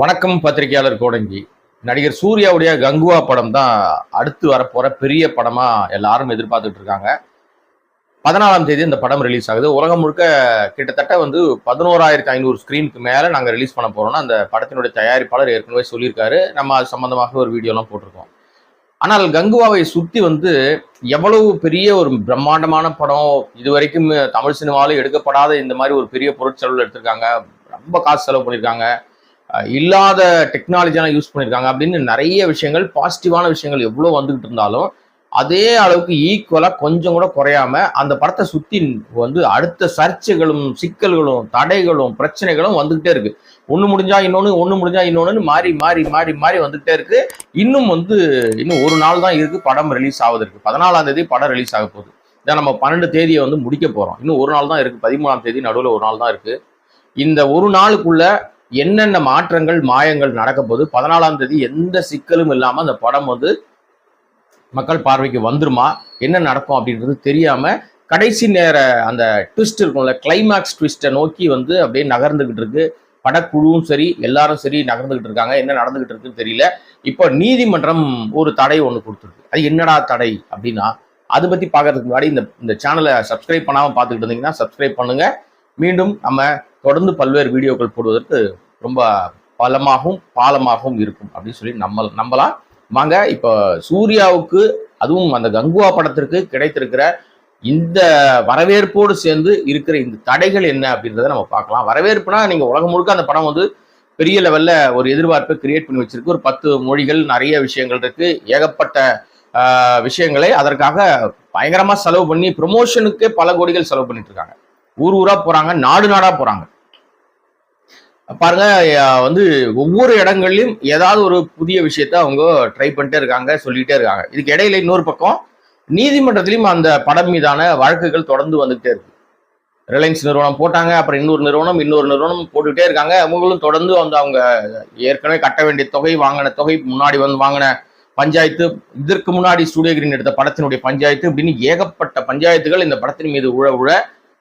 வணக்கம் பத்திரிகையாளர் கோடங்கி. நடிகர் சூர்யாவுடைய கங்குவா படம் தான் அடுத்து வரப்போகிற பெரிய படமாக எல்லாரும் எதிர்பார்த்துட்டு இருக்காங்க. பதினாலாம் தேதி இந்த படம் ரிலீஸ் ஆகுது. உலகம் முழுக்க கிட்டத்தட்ட வந்து பதினோராயிரத்தி ஐநூறு ஸ்க்ரீனுக்கு மேலே நாங்கள் ரிலீஸ் பண்ண போகிறோம்னா அந்த படத்தினுடைய தயாரிப்பாளர் ஏற்கனவே சொல்லியிருக்காரு. நம்ம அது சம்மந்தமாக ஒரு வீடியோலாம் போட்டிருக்கோம். ஆனால் கங்குவாவை சுற்றி வந்து எவ்வளவு பெரிய ஒரு பிரம்மாண்டமான படம் இது வரைக்கும் தமிழ் சினிமாவில் எடுக்கப்படாத இந்த மாதிரி ஒரு பெரிய பொருட்செலவில் எடுத்திருக்காங்க. ரொம்ப காசு செலவு பண்ணியிருக்காங்க. இல்லாத டெக்னாலஜியெல்லாம் யூஸ் பண்ணியிருக்காங்க அப்படின்னு நிறைய விஷயங்கள் பாசிட்டிவான விஷயங்கள் எவ்வளோ வந்துகிட்டு இருந்தாலும் அதே அளவுக்கு ஈக்குவலாக கொஞ்சம் கூட குறையாம அந்த படத்தை சுற்றி வந்து அடுத்த சர்ச்சைகளும் சிக்கல்களும் தடைகளும் பிரச்சனைகளும் வந்துகிட்டே இருக்கு. ஒன்று முடிஞ்சா இன்னொன்று ஒன்று முடிஞ்சா இன்னொன்று மாறி மாறி மாறி மாறி வந்துகிட்டே இருக்கு. இன்னும் வந்து இன்னும் ஒரு நாள் தான் இருக்கு படம் ரிலீஸ் ஆகுதுருக்கு பதினாலாம் தேதி படம் ரிலீஸ் ஆக போகுது. இதை நம்ம பன்னெண்டு தேதியை வந்து முடிக்க போகிறோம் இன்னும் ஒரு நாள் தான் இருக்குது பதிமூணாம் தேதி நடுவில் ஒரு நாள் தான் இருக்குது இந்த ஒரு நாளுக்குள்ள என்னென்ன மாற்றங்கள் மாயங்கள் நடக்க போது பதினாலாம் தேதி எந்த சிக்கலும் இல்லாமல் அந்த படம் வந்து மக்கள் பார்வைக்கு வந்துருமா என்ன நடக்கும் அப்படின்றது தெரியாம கடைசி நேர அந்த ட்விஸ்ட் இருக்கும்ல கிளைமேக்ஸ் ட்விஸ்ட்டை நோக்கி வந்து அப்படியே நகர்ந்துகிட்டு இருக்கு. படக்குழுவும் சரி எல்லாரும் சரி நகர்ந்துகிட்டு இருக்காங்க. என்ன நடந்துகிட்டு இருக்குன்னு தெரியல. இப்போ நீதிமன்றம் ஒரு தடை ஒன்று கொடுத்துருக்கு. அது என்னடா தடை அப்படின்னா அதை பற்றி பார்க்கறதுக்கு முன்னாடி இந்த இந்த சேனலை சப்ஸ்கிரைப் பண்ணாமல் பார்த்துக்கிட்டு இருந்தீங்கன்னா சப்ஸ்கிரைப் பண்ணுங்க. மீண்டும் நம்ம தொடர்ந்து பல்வேறு வீடியோக்கள் போடுவதற்கு ரொம்ப பலமாகவும் பாலமாகவும் இருக்கும் அப்படின்னு சொல்லி நம்ம நம்பலாம். வாங்க இப்போ சூர்யாவுக்கு அதுவும் அந்த கங்குவா படத்திற்கு கிடைத்திருக்கிற இந்த வரவேற்போடு சேர்ந்து இருக்கிற இந்த தடைகள் என்ன அப்படின்றத நம்ம பார்க்கலாம். வரவேற்புனா நீங்க உலகம் முழுக்க அந்த படம் வந்து பெரிய லெவல்ல ஒரு எதிர்பார்ப்பை கிரியேட் பண்ணி வச்சிருக்கு. ஒரு பத்து மொழிகள் நிறைய விஷயங்கள் இருக்கு. ஏகப்பட்ட விஷயங்களை அதற்காக பயங்கரமா செலவு பண்ணி ப்ரொமோஷனுக்கே பல கோடிகள் செலவு பண்ணிட்டு இருக்காங்க. ஊர் ஊரா போறாங்க நாடு நாடா போறாங்க. பாருங்க வந்து ஒவ்வொரு இடங்கள்லையும் ஏதாவது ஒரு புதிய விஷயத்த அவங்க ட்ரை பண்ணிட்டே இருக்காங்க சொல்லிட்டே இருக்காங்க. இதுக்கு இடையில இன்னொரு பக்கம் நீதிமன்றத்திலையும் அந்த படம் மீதான வழக்குகள் தொடர்ந்து வந்துகிட்டே இருக்கு. ரிலையன்ஸ் நிறுவனம் போட்டாங்க அப்புறம் இன்னொரு நிறுவனம் இன்னொரு நிறுவனம் போட்டுக்கிட்டே இருக்காங்க. அவங்களும் தொடர்ந்து வந்து அவங்க ஏற்கனவே கட்ட வேண்டிய தொகை வாங்கின தொகை முன்னாடி வந்து வாங்கின பஞ்சாயத்து இதற்கு முன்னாடி ஸ்டூடியோ கிரீன் எடுத்த படத்தினுடைய பஞ்சாயத்து அப்படின்னு ஏகப்பட்ட பஞ்சாயத்துகள் இந்த படத்தின் மீது உழ உழ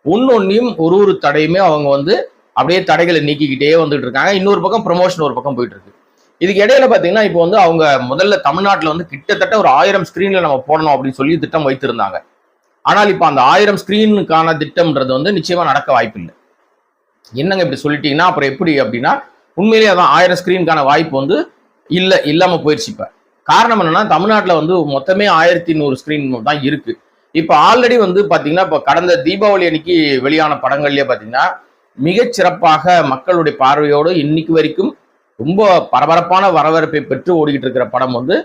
ஒன்னொன்னையும் ஒரு ஒரு தடையுமே அவங்க வந்து அப்படியே தடைகளை நீக்கிக்கிட்டே வந்துட்டு இருக்காங்க. இன்னொரு பக்கம் ப்ரமோஷன் ஒரு பக்கம் போயிட்டு இருக்கு இதுக்கு இடையில பாத்தீங்கன்னா இப்போ வந்து அவங்க முதல்ல தமிழ்நாட்டில் வந்து கிட்டத்தட்ட ஒரு ஆயிரம் ஸ்கிரீன்ல நம்ம போடணும் அப்படின்னு சொல்லி திட்டம் வைத்திருந்தாங்க. ஆனால் இப்போ அந்த ஆயிரம் ஸ்கிரீனுக்கான திட்டம்ன்றது வந்து நிச்சயமா நடக்க வாய்ப்பு இல்லை என்னங்க இப்படி சொல்லிட்டீங்கன்னா அப்புறம் எப்படி அப்படின்னா உண்மையிலேயே அதான் ஆயிரம் ஸ்கிரீனுக்கான வாய்ப்பு வந்து இல்லை இல்லாமல் போயிடுச்சு இப்போ. காரணம் என்னன்னா தமிழ்நாட்டில் வந்து மொத்தமே ஆயிரத்தி நூறு ஸ்கிரீன் தான் இருக்கு. இப்போ ஆல்ரெடி வந்து பார்த்தீங்கன்னா இப்போ கடந்த தீபாவளி அன்னைக்கு வெளியான படங்கள்லேயே பார்த்தீங்கன்னா மிகச் சிறப்பாக மக்களுடைய பார்வையோடு இன்னைக்கு வரைக்கும் ரொம்ப பரபரப்பான வரவேற்பை பெற்று ஓடிக்கிட்டு இருக்கிற படம் வந்து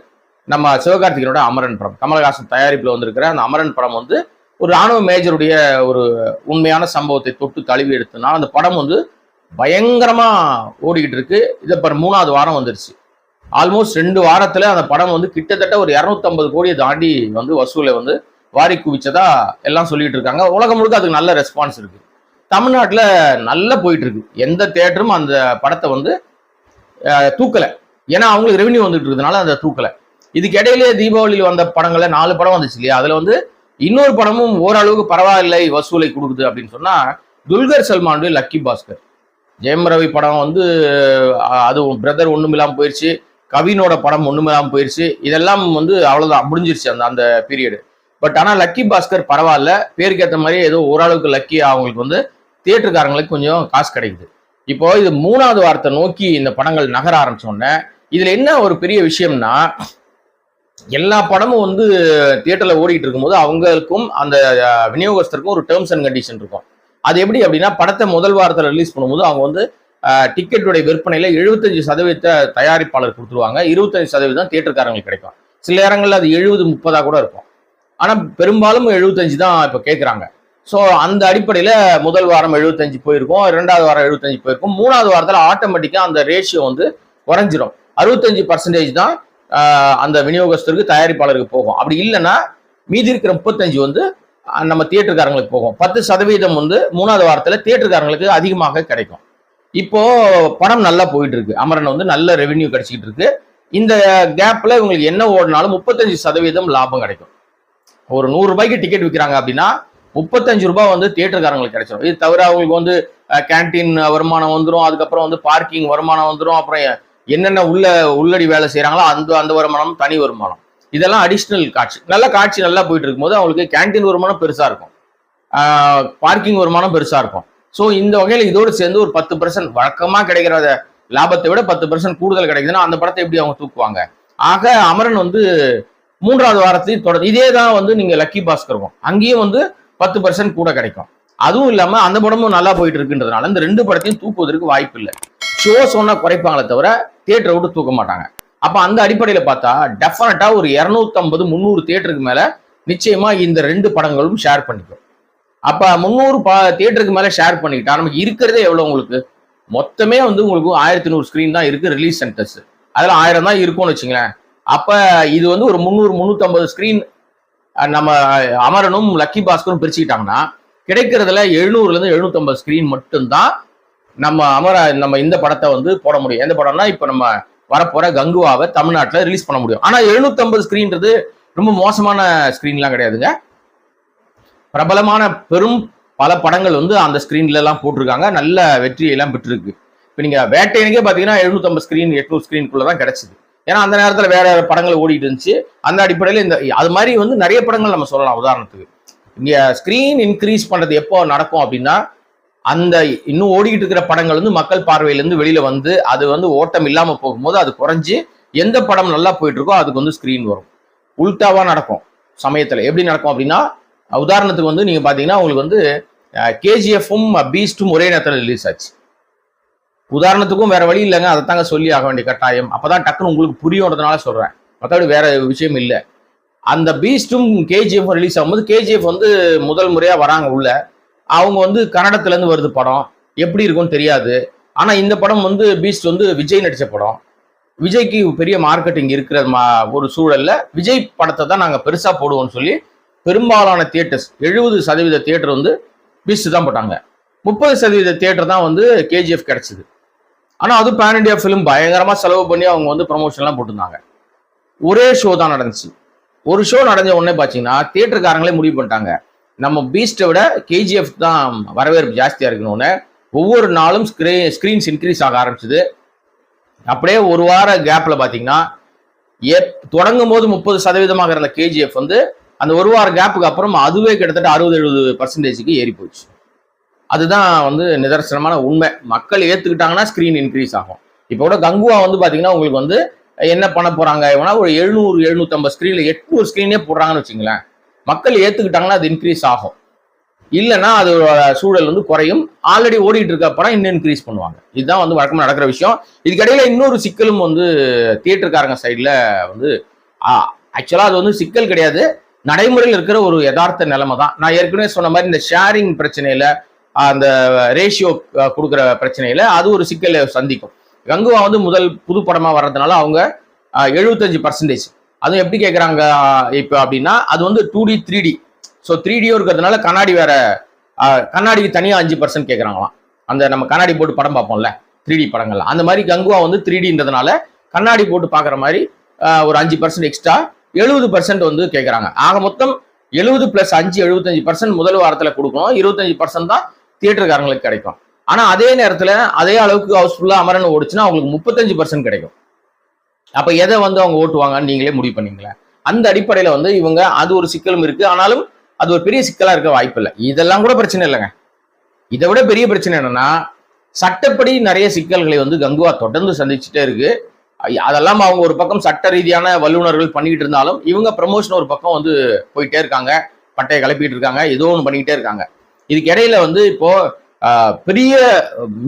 நம்ம சிவகார்த்திகனோட அமரன் படம். கமலஹாசன் தயாரிப்பில் வந்திருக்கிற அந்த அமரன் படம் வந்து ஒரு ராணுவ மேஜருடைய ஒரு உண்மையான சம்பவத்தை தொட்டு தழுவி எடுத்தனால அந்த படம் வந்து பயங்கரமாக ஓடிக்கிட்டு இருக்கு இதை இப்போ மூணாவது வாரம் வந்துருச்சு. ஆல்மோஸ்ட் ரெண்டு வாரத்தில் அந்த படம் வந்து கிட்டத்தட்ட ஒரு இரநூத்தம்பது கோடியை தாண்டி வந்து வசூலை வந்து வாரி குவிச்சதா எல்லாம் சொல்லிட்டு இருக்காங்க உலகம் முழுக்க அதுக்கு நல்ல ரெஸ்பான்ஸ் இருக்குது தமிழ்நாட்டில் நல்லா போயிட்டு இருக்கு எந்த தேட்டரும் அந்த படத்தை வந்து தூக்கலை. ஏன்னா அவங்களுக்கு ரெவன்யூ வந்துட்டு இருக்கிறதுனால அந்த தூக்கல. இதுக்கு தீபாவளியில் வந்த படங்களை நாலு படம் வந்துச்சு இல்லையா? அதில் வந்து இன்னொரு படமும் ஓரளவுக்கு பரவாயில்லை வசூலை கொடுக்குது அப்படின்னு சொன்னால் துல்கர் சல்மானுடைய லக்கி பாஸ்கர். ஜெயம் ரவி படம் வந்து அதுவும் அது பிரதர் ஒன்றுமில்லாமல் இல்லாம போயிடுச்சு கவினோட படம் ஒன்றுமில்லாமல் இல்லாம போயிடுச்சு இதெல்லாம் வந்து அவ்வளோதான் முடிஞ்சிருச்சு அந்த அந்த பீரியடு பட் ஆனால் லக்கி பாஸ்கர் பரவாயில்ல. பேருக்கு ஏற்ற மாதிரி ஏதோ ஓரளவுக்கு லக்கி அவங்களுக்கு வந்து தியேட்டருக்காரங்களுக்கு கொஞ்சம் காசு கிடைக்குது. இப்போ இது மூணாவது வாரத்தை நோக்கி இந்த படங்கள் நகர ஆரம்பிச்ச இதுல என்ன ஒரு பெரிய விஷயம்னா எல்லா படமும் வந்து தியேட்டர்ல ஓடிட்டு இருக்கும்போது அவங்களுக்கும் அந்த விநியோகஸ்தருக்கும் ஒரு டேர்ம்ஸ் அண்ட் கண்டிஷன் இருக்கும். அது எப்படி அப்படின்னா படத்தை முதல் வாரத்தில் ரிலீஸ் பண்ணும்போது அவங்க வந்து டிக்கெட்டுடைய விற்பனையில எழுபத்தஞ்சு சதவீதத்தை தயாரிப்பாளர் கொடுத்துருவாங்க. இருபத்தஞ்சு சதவீதம் தியேட்டருக்காரங்களுக்கு கிடைக்கும். சில நேரங்களில் அது எழுபது முப்பதா கூட இருக்கும். ஆனால் பெரும்பாலும் எழுபத்தஞ்சு தான் இப்போ கேட்குறாங்க ஸோ அந்த அடிப்படையில் முதல் வாரம் எழுபத்தஞ்சு போயிருக்கும் ரெண்டாவது வாரம் எழுபத்தஞ்சு போயிருக்கும். மூணாவது வாரத்தில் ஆட்டோமேட்டிக்காக அந்த ரேஷியோ வந்து குறைஞ்சிரும். அறுபத்தஞ்சு பர்சன்டேஜ் தான் அந்த விநியோகஸ்தருக்கு தயாரிப்பாளருக்கு போகும். அப்படி இல்லைன்னா மீதி இருக்கிற முப்பத்தஞ்சு வந்து நம்ம தியேட்டருக்காரங்களுக்கு போகும். பத்து சதவீதம் வந்து மூணாவது வாரத்தில் தியேட்டருக்காரங்களுக்கு அதிகமாக கிடைக்கும். இப்போ படம் நல்லா போயிட்டு இருக்கு அமரன் வந்து நல்ல ரெவென்யூ கிடைச்சிக்கிட்டு இருக்கு இந்த கேப்ல இவங்களுக்கு என்ன ஓடினாலும் முப்பத்தஞ்சு சதவீதம் லாபம் கிடைக்கும். ஒரு நூறு ரூபாய்க்கு டிக்கெட் விற்கிறாங்க அப்படின்னா முப்பத்தஞ்சு ரூபாய் வந்து தியேட்டருக்காரங்களுக்கு கிடைச்சிடும் இது தவிர அவங்களுக்கு வந்து கேண்டீன் வருமானம் வந்துடும் அதுக்கப்புறம் வந்து பார்க்கிங் வருமானம் வந்துடும் அப்புறம் என்னென்ன உள்ள உள்ளடி வேலை செய்கிறாங்களோ அந்த அந்த வருமானம் தனி வருமானம். இதெல்லாம் அடிஷ்னல் காட்சி. நல்ல காட்சி நல்லா போயிட்டு இருக்கும்போது அவங்களுக்கு கேண்டீன் வருமானம் பெருசாக இருக்கும். பார்க்கிங் வருமானம் பெருசாக இருக்கும். ஸோ இந்த வகையில் இதோடு சேர்ந்து ஒரு பத்து பர்சன்ட் வழக்கமாக கிடைக்கிற லாபத்தை விட பத்து பர்சன்ட் கூடுதல் கிடைக்குதுன்னா அந்த படத்தை எப்படி அவங்க தூக்குவாங்க? ஆக அமரன் வந்து மூன்றாவது வாரத்தையும் தொடர் இதே தான் வந்து நீங்கள் லக்கி பாஸ்கருக்கும் அங்கேயும் வந்து பத்து பர்சன்ட் கூட கிடைக்கும். அதுவும் இல்லாமல் அந்த படமும் நல்லா போயிட்டு இருக்குன்றதுனால இந்த ரெண்டு படத்தையும் தூக்குவதற்கு வாய்ப்பு இல்லை. ஷோ சொன்னா குறைப்பாங்களே தவிர தியேட்டரை விட்டு தூக்க மாட்டாங்க. அப்போ அந்த அடிப்படையில் பார்த்தா டெஃபினட்டா ஒரு இரநூத்தம்பது முந்நூறு தியேட்டருக்கு மேலே நிச்சயமா இந்த ரெண்டு படங்களும் ஷேர் பண்ணிக்கும். அப்போ முந்நூறு பா தியேட்டருக்கு மேலே ஷேர் பண்ணிக்கிட்டா நமக்கு இருக்கிறதே எவ்வளோ உங்களுக்கு? மொத்தமே வந்து உங்களுக்கு ஆயிரத்தி நூறு ஸ்க்ரீன் தான் இருக்கு ரிலீஸ் சென்டர்ஸ் அதில் ஆயிரம் தான் இருக்கும்னு வச்சுங்களேன். அப்போ இது வந்து ஒரு முந்நூறு முந்நூற்றம்பது ஸ்க்ரீன் நம்ம அமரனும் லக்கி பாஸ்கரும் பிரிச்சுக்கிட்டாங்கன்னா கிடைக்கிறதுல எழுநூறுலேருந்து எழுநூத்தம்பது ஸ்க்ரீன் மட்டும்தான் நம்ம அமர நம்ம இந்த படத்தை வந்து போட முடியும். எந்த படம்னா இப்போ நம்ம வரப்போற கங்குவாவை தமிழ்நாட்டில் ரிலீஸ் பண்ண முடியும். ஆனால் எழுநூற்றம்பது ஸ்க்ரீன்றது ரொம்ப மோசமான ஸ்க்ரீன்லாம் கிடையாதுங்க. பிரபலமான பெரும் பல படங்கள் வந்து அந்த ஸ்க்ரீன்லலாம் போட்டிருக்காங்க. நல்ல வெற்றியெல்லாம் பெற்றிருக்கு. இப்போ நீங்கள் வேட்டையனுக்கே பார்த்தீங்கன்னா எழுநூற்றம்பது ஸ்க்ரீன் எட்நூறு ஸ்க்ரீனுக்குள்ளே தான் கிடச்சிது. ஏன்னா அந்த நேரத்தில் வேற படங்கள் ஓடிட்டு இருந்துச்சு. அந்த அடிப்படையில் இந்த அது மாதிரி வந்து நிறைய படங்கள் நம்ம சொல்லலாம். உதாரணத்துக்கு இங்கே ஸ்க்ரீன் இன்க்ரீஸ் பண்ணுறது எப்போ நடக்கும் அப்படின்னா அந்த இன்னும் ஓடிக்கிட்டு இருக்கிற படங்கள் வந்து மக்கள் பார்வையிலேருந்து வெளியில் வந்து அது வந்து ஓட்டம் இல்லாமல் போகும்போது அது குறைஞ்சி எந்த படம் நல்லா போயிட்டு இருக்கோ அதுக்கு வந்து ஸ்க்ரீன் வரும். உல்டாவாக நடக்கும் சமயத்தில். எப்படி நடக்கும் அப்படின்னா உதாரணத்துக்கு வந்து நீங்கள் பார்த்தீங்கன்னா உங்களுக்கு வந்து கேஜிஎஃப்பும் பீஸ்டும் ஒரே நேரத்தில் ரிலீஸ் ஆச்சு. உதாரணத்துக்கும் வேற வழி இல்லைங்க. அதை தாங்க சொல்லி ஆக வேண்டிய கட்டாயம். அப்பதான் டக்குன்னு உங்களுக்கு புரியுன்றதுனால சொல்றேன். மற்றபடி வேற விஷயம் இல்லை. அந்த பீஸ்டும் கேஜிஎஃப் ரிலீஸ் ஆகும்போது கேஜிஎஃப் வந்து முதல் முறையா வராங்க உள்ள. அவங்க வந்து கன்னடத்துலேருந்து வருது படம். எப்படி இருக்கும்னு தெரியாது. ஆனால் இந்த படம் வந்து பீஸ்ட் வந்து விஜய் நடித்த படம். விஜய்க்கு பெரிய மார்க்கெட்டிங் இருக்கிற மா ஒரு சூழலில் விஜய் படத்தை தான் நாங்கள் பெருசாக போடுவோம்னு சொல்லி பெரும்பாலான தியேட்டர்ஸ் எழுபது சதவீத தியேட்டர் வந்து பீஸ்ட் தான் போட்டாங்க. முப்பது சதவீத தியேட்டர் தான் வந்து கேஜிஎஃப் கிடச்சிது. ஆனால் அது பேன் இண்டியா ஃபிலிம் பயங்கரமாக செலவு பண்ணி அவங்க வந்து ப்ரமோஷன்லாம் போட்டிருந்தாங்க. ஒரே ஷோ தான் நடந்துச்சு. ஒரு ஷோ நடந்த உடனே பார்த்தீங்கன்னா தியேட்டருக்காரங்களே முடிவு பண்ணிட்டாங்க. நம்ம பீஸ்ட்டை விட கேஜிஎஃப் தான் வரவேற்பு ஜாஸ்தியாக இருக்கணும்னு ஒவ்வொரு நாளும் ஸ்க்ரீ ஸ்க்ரீன்ஸ் இன்க்ரீஸ் ஆக ஆரம்பிச்சது. அப்படியே ஒரு வார கேப்பில் பார்த்தீங்கன்னா எப் தொடங்கும் போது முப்பது சதவீதமாக இருந்த கேஜிஎஃப் வந்து அந்த ஒரு வார கேப்புக்கு அப்புறம் அதுவே கிட்டத்தட்ட அறுபது எழுபது பர்சன்டேஜுக்கு ஏறி போச்சு. அதுதான் வந்து நிதர்சனமான உண்மை. மக்கள் ஏற்றுக்கிட்டாங்கன்னா ஸ்க்ரீன் இன்க்ரீஸ் ஆகும். இப்போ கூட கங்குவா வந்து பார்த்தீங்கன்னா உங்களுக்கு வந்து என்ன பண்ண போகிறாங்க இவனா ஒரு எழுநூறு எழுநூத்தம்பது ஸ்க்ரீனில் எட்நூறு ஸ்க்ரீனே போடுறாங்கன்னு வச்சுங்களேன் மக்கள் ஏற்றுக்கிட்டாங்கன்னா அது இன்க்ரீஸ் ஆகும். இல்லைன்னா அது சூழல் வந்து குறையும். ஆல்ரெடி ஓடிட்டு இருக்க படம் இன்னும் இன்க்ரீஸ் பண்ணுவாங்க. இதுதான் வந்து வழக்கமாக நடக்கிற விஷயம். இதுக்கடையில் இன்னொரு சிக்கலும் வந்து தியேட்டருக்காரங்க சைடில் வந்து ஆக்சுவலாக அது வந்து சிக்கல் கிடையாது. நடைமுறையில் இருக்கிற ஒரு யதார்த்த நிலைமை தான் நான் ஏற்கனவே சொன்ன மாதிரி இந்த ஷேரிங் பிரச்சனையில் அந்த ரேஷியோ கொடுக்குற பிரச்சனையில் அது ஒரு சிக்கலை சந்திக்கும். கங்குவா வந்து முதல் புது படமாக வர்றதுனால அவங்க எழுபத்தஞ்சு பர்சன்டேஜ் அதுவும் எப்படி கேட்குறாங்க இப்போ அப்படின்னா அது வந்து two D three D so three deo இருக்கிறதுனால கண்ணாடி வேற கண்ணாடிக்கு தனியாக அஞ்சு பர்சன்ட் கேட்குறாங்களாம் அந்த நம்ம கண்ணாடி போட்டு படம் பார்ப்போம்ல த்ரீ டி படங்கள்லாம் அந்த மாதிரி கங்குவா வந்து த்ரீ டின்றதுனால கண்ணாடி போட்டு பார்க்குற மாதிரி ஒரு அஞ்சு பர்சன்ட் எக்ஸ்ட்ரா எழுபது பர்சன்ட் வந்து கேட்குறாங்க ஆக மொத்தம் எழுபது பிளஸ் அஞ்சு எழுபத்தஞ்சு பர்சன்ட் முதல் வாரத்தில் கொடுக்கணும். இருபத்தஞ்சு பர்சன்ட் தான் தியேட்டருக்காரங்களுக்கு கிடைக்கும். ஆனால் அதே நேரத்தில் அதே அளவுக்கு ஹவுஸ்ஃபுல்லாக அமரன் ஓடுச்சுன்னா அவங்களுக்கு முப்பத்தஞ்சு பர்சன்ட் கிடைக்கும். அப்போ எதை வந்து அவங்க ஓட்டுவாங்கன்னு நீங்களே முடிவு பண்ணீங்களேன் அந்த அடிப்படையில் வந்து இவங்க அது ஒரு சிக்கலும் இருக்கு. ஆனாலும் அது ஒரு பெரிய சிக்கலாக இருக்க வாய்ப்பு இல்லை. இதெல்லாம் கூட பிரச்சனை இல்லைங்க. இதை விட பெரிய பிரச்சனை என்னன்னா சட்டப்படி நிறைய சிக்கல்களை வந்து கங்குவா தொடர்ந்து சந்திச்சுட்டே இருக்கு. அதெல்லாம் அவங்க ஒரு பக்கம் சட்ட ரீதியான வல்லுநர்கள் பண்ணிக்கிட்டு இருந்தாலும் இவங்க ப்ரமோஷன் ஒரு பக்கம் வந்து போயிட்டே இருக்காங்க. பட்டையை கிளப்பிட்டு இருக்காங்க. ஏதோ ஒன்று பண்ணிக்கிட்டே இருக்காங்க. இதுக்கு இடையில வந்து இப்போ பெரிய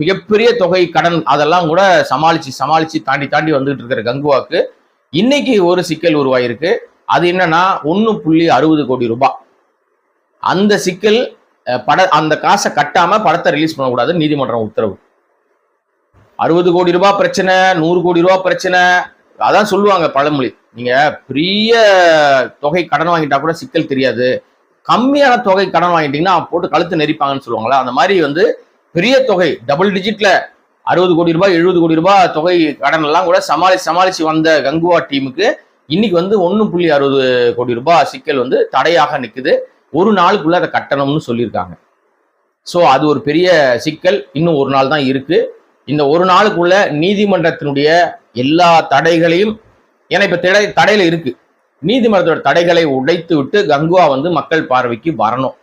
மிகப்பெரிய தொகை கடன் அதெல்லாம் கூட சமாளிச்சு சமாளிச்சு தாண்டி தாண்டி வந்துகிட்டு இருக்கிற கங்குவாக்கு இன்னைக்கு ஒரு சிக்கல் உருவாயிருக்கு. அது என்னன்னா ஒன்று புள்ளி அறுபது கோடி ரூபாய் அந்த சிக்கல் பட அந்த காசை கட்டாம படத்தை ரிலீஸ் பண்ணக்கூடாது நீதிமன்றம் உத்தரவு. அறுபது கோடி ரூபாய் பிரச்சனை நூறு கோடி ரூபாய் பிரச்சனை அதான் சொல்லுவாங்க பழமொழி. நீங்க பெரிய தொகை கடன் வாங்கிட்டா கூட சிக்கல் தெரியாது. கம்மியான தொகை கடன் வாங்கிட்டீங்கன்னா போட்டு கழுத்து நெரிப்பாங்கன்னு சொல்லுவாங்களா அந்த மாதிரி வந்து பெரிய தொகை டபுள் டிஜிட்ல அறுபது கோடி ரூபாய் எழுபது கோடி ரூபாய் தொகை கடன் எல்லாம் கூட சமாளி சமாளிச்சு வந்த கங்குவா டீமுக்கு இன்னைக்கு வந்து ஒன்று புள்ளி அறுபது கோடி ரூபாய் சிக்கல் வந்து தடையாக நிற்குது ஒரு நாளுக்குள்ள அதை கட்டணம்னு சொல்லியிருக்காங்க. ஸோ அது ஒரு பெரிய சிக்கல். இன்னும் ஒரு நாள் தான் இருக்கு. இந்த ஒரு நாளுக்குள்ள நீதிமன்றத்தினுடைய எல்லா தடைகளையும் ஏன்னா இப்ப தடை தடையில இருக்கு. நீதிமன்றத்தோட தடைகளை உடைத்து விட்டு கங்குவா வந்து மக்கள் பார்வைக்கு வரணும்.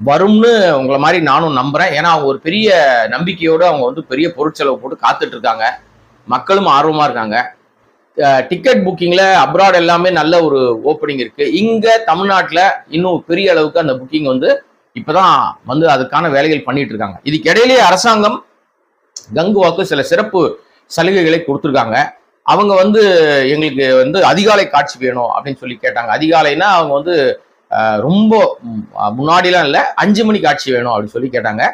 வரும்னு உங்களை மாதிரி நானும் நம்புறேன். ஏன்னா அவங்க ஒரு பெரிய நம்பிக்கையோடு அவங்க வந்து பெரிய பொருட்செலவு போட்டு காத்துட்டு இருக்காங்க மக்களும் ஆர்வமா இருக்காங்க. டிக்கெட் புக்கிங்ல அப்ராட் எல்லாமே நல்ல ஒரு ஓப்பனிங் இருக்கு. இங்க தமிழ்நாட்டில் இன்னும் பெரிய அளவுக்கு அந்த புக்கிங் வந்து இப்பதான் வந்து அதுக்கான வேலைகள் பண்ணிட்டு இருக்காங்க இதுக்கு இடையிலேயே அரசாங்கம் கங்குவாக்கு சில சிறப்பு சலுகைகளை கொடுத்துருக்காங்க. அவங்க வந்து எங்களுக்கு வந்து அதிகாலை காட்சி வேணும் அப்படின்னு சொல்லி கேட்டாங்க. அதிகாலைனா அவங்க வந்து ரொம்ப முன்னாடிலாம் இல்லை அஞ்சு மணி காட்சி வேணும் அப்படின்னு சொல்லி கேட்டாங்க.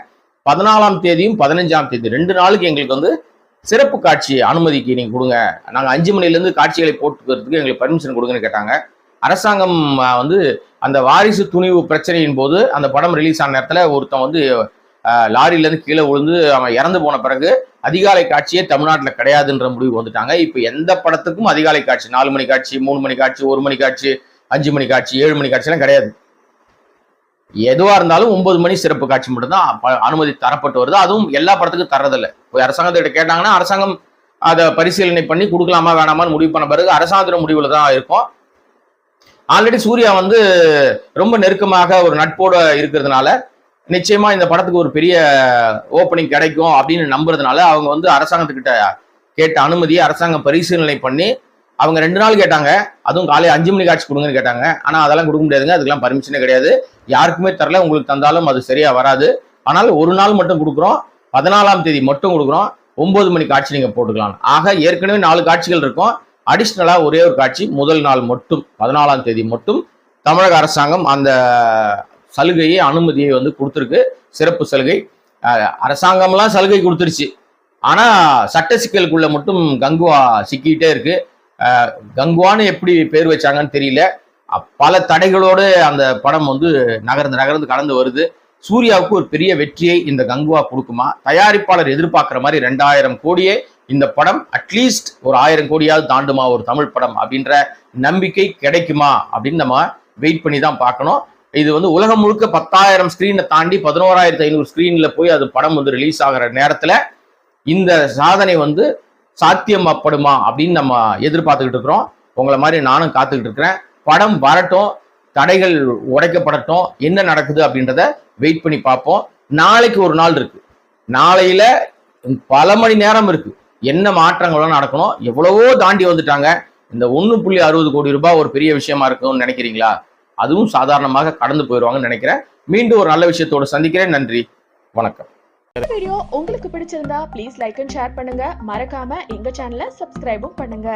பதினாலாம் தேதியும் பதினஞ்சாம் தேதி ரெண்டு நாளுக்கு எங்களுக்கு வந்து சிறப்பு காட்சி அனுமதிக்கு நீங்கள் கொடுங்க. நாங்கள் அஞ்சு மணிலேருந்து காட்சிகளை போட்டுக்கிறதுக்கு எங்களுக்கு பர்மிஷன் கொடுங்கன்னு கேட்டாங்க. அரசாங்கம் வந்து அந்த வாரிசு துணிவு பிரச்சனையின் போது அந்த படம் ரிலீஸ் ஆன நேரத்தில் ஒருத்தன் வந்து லாரியிலேருந்து கீழே விழுந்து அவன் இறந்து போன பிறகு அதிகாலை காட்சியே தமிழ்நாட்டில் கிடையாதுன்ற முடிவு வந்துட்டாங்க. இப்போ எந்த படத்துக்கும் அதிகாலை காட்சி நாலு மணி காட்சி மூணு மணி காட்சி ஒரு மணி காட்சி அஞ்சு மணி காட்சி ஏழு மணி காட்சிலாம் கிடையாது. எதுவாக இருந்தாலும் ஒன்பது மணி சிறப்பு காட்சி மட்டும்தான் அனுமதி தரப்பட்டு வருது. அதுவும் எல்லா படத்துக்கும் தர்றதில்லை. இப்போ அரசாங்கத்திட்ட கேட்டாங்கன்னா அரசாங்கம் அதை பரிசீலனை பண்ணி கொடுக்கலாமா வேணாமான்னு முடிவு பண்ண பிறகு அரசாங்கத்தோட முடிவில் தான் இருக்கும். ஆல்ரெடி சூர்யா வந்து ரொம்ப நெருக்கமாக ஒரு நட்போட இருக்கிறதுனால நிச்சயமா இந்த படத்துக்கு ஒரு பெரிய ஓப்பனிங் கிடைக்கும் அப்படின்னு நம்புறதுனால அவங்க வந்து அரசாங்கத்துக்கிட்ட கேட்ட அனுமதியை அரசாங்கம் பரிசீலனை பண்ணி அவங்க ரெண்டு நாள் கேட்டாங்க. அதுவும் காலையில் அஞ்சு மணி காட்சி கொடுங்கன்னு கேட்டாங்க. ஆனால் அதெல்லாம் கொடுக்க முடியாதுங்க. அதுக்கெல்லாம் பர்மிஷனே கிடையாது. யாருக்குமே தரல. உங்களுக்கு தந்தாலும் அது சரியாக வராது. ஆனால் ஒரு நாள் மட்டும் கொடுக்குறோம். பதினாலாம் தேதி மட்டும் கொடுக்குறோம். ஒன்பது மணி காட்சி நீங்கள் போட்டுக்கலாம். ஆக ஏற்கனவே நாலு காட்சிகள் இருக்கும். அடிஷ்னலாக ஒரே ஒரு காட்சி முதல் நாள் மட்டும் பதினாலாம் தேதி மட்டும் தமிழக அரசாங்கம் அந்த சலுகையை அனுமதியை வந்து கொடுத்துருக்கு. சிறப்பு சலுகை. அரசாங்கம்லாம் சலுகை கொடுத்துருச்சு. ஆனால் சட்ட சிக்கலுக்குள்ள மட்டும் கங்குவா சிக்கிட்டே இருக்கு. கங்குவான்னு எப்படி பேர் வச்சாங்கன்னு தெரியல. பல தடைகளோடு அந்த படம் வந்து நகர்ந்து நகர்ந்து கடந்து வருது. சூர்யாவுக்கு ஒரு பெரிய வெற்றியை இந்த கங்குவா கொடுக்குமா? தயாரிப்பாளர் எதிர்பார்க்குற மாதிரி ரெண்டாயிரம் கோடியே இந்த படம் அட்லீஸ்ட் ஒரு ஆயிரம் கோடியாவது தாண்டுமா ஒரு தமிழ் படம் அப்படின்ற நம்பிக்கை கிடைக்குமா அப்படின்னு நம்ம வெயிட் பண்ணி தான் பார்க்கணும். இது வந்து உலகம் முழுக்க பத்தாயிரம் ஸ்க்ரீனை தாண்டி பதினோராயிரத்தி ஐநூறு ஸ்க்ரீனில் போய் அது படம் வந்து ரிலீஸ் ஆகிற நேரத்தில் இந்த சாதனை வந்து சாத்தியமாப்படுமா அப்படின்னு நம்ம எதிர்பார்த்துக்கிட்டு இருக்கிறோம். உங்களை மாதிரி நானும் காத்துக்கிட்டு இருக்கிறேன். படம் வரட்டும் தடைகள் உடைக்கப்படட்டும் என்ன நடக்குது அப்படின்றத வெயிட் பண்ணி பார்ப்போம். நாளைக்கு ஒரு நாள் இருக்கு. நாளையில பல மணி நேரம் இருக்கு. என்ன மாற்றங்களும் நடக்கணும்? எவ்வளவோ தாண்டி வந்துட்டாங்க. இந்த ஒன்று புள்ளி அறுபது கோடி ரூபாய் ஒரு பெரிய விஷயமா இருக்கும்னு நினைக்கிறீங்களா? அதுவும் சாதாரணமாக கடந்து போயிடுவாங்கன்னு நினைக்கிறேன். மீண்டும் ஒரு நல்ல விஷயத்தோடு சந்திக்கிறேன். நன்றி. வணக்கம். வீடியோ உங்களுக்கு பிடிச்சிருந்தா ப்ளீஸ் லைக் அண்ட் ஷேர் பண்ணுங்க. மறக்காம எங்க சேனலை சப்ஸ்கிரைபும் பண்ணுங்க.